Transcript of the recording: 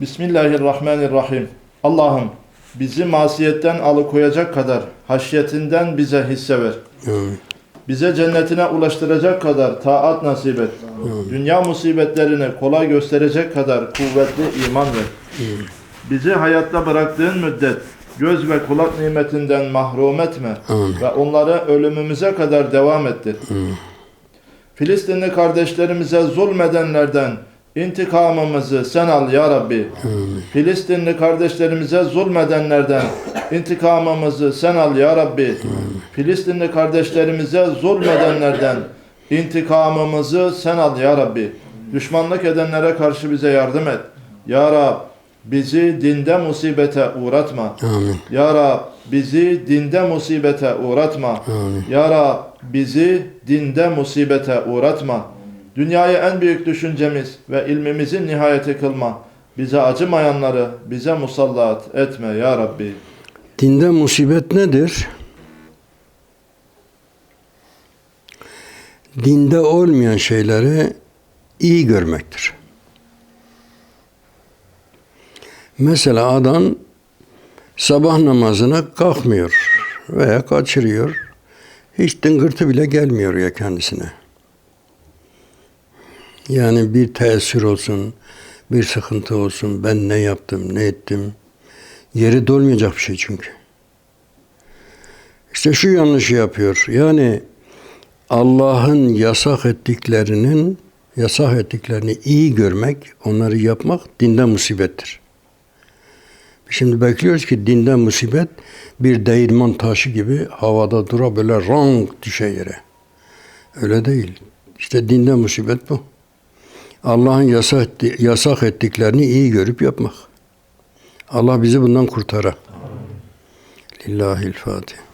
Bismillahirrahmanirrahim. Allah'ım bizi masiyetten alıkoyacak kadar haşyetinden bize hisse ver. Amin. Bize cennetine ulaştıracak kadar taat nasip et. Dünya musibetlerini kolay gösterecek kadar kuvvetli iman ver. Bizi hayatta bıraktığın müddet göz ve kulak nimetinden mahrum etme Amin. ve onları ölümümüze kadar devam ettir. Filistinli kardeşlerimize zulmedenlerden intikamımızı sen al ya Rabbi. Filistinli kardeşlerimize zulmedenlerden intikamımızı sen al ya Rabbi. Filistinli kardeşlerimize zulmedenlerden intikamımızı sen al ya Rabbi. Düşmanlık edenlere karşı bize yardım et. Ya Rab bizi dinde musibete uğratma. Amin. Ya Rab bizi dinde musibete uğratma. Amin. Ya Rab bizi dinde musibete uğratma. Dünyayı en büyük düşüncemiz ve ilmimizin nihayeti kılma. Bize acımayanları bize musallat etme ya Rabbi. Dinde musibet nedir? Dinde olmayan şeyleri iyi görmektir. Mesela adam sabah namazına kalkmıyor veya kaçırıyor. Hiç tıngırtı bile gelmiyor ya kendisine. Yani bir tesir olsun, bir sıkıntı olsun, ben ne yaptım, ne ettim. Yeri dolmayacak bir şey çünkü. İşte şu yanlışı yapıyor. Yani Allah'ın yasak ettiklerinin yasak ettiklerini iyi görmek, onları yapmak dinde musibettir. Şimdi bekliyoruz ki dinde musibet bir değirman taşı gibi havada dura böyle rank düşe yere. Öyle değil. İşte dinde musibet bu. Allah'ın yasak, yasak ettiklerini iyi görüp yapmak. Allah bizi bundan kurtara. Lillahil Fatiha.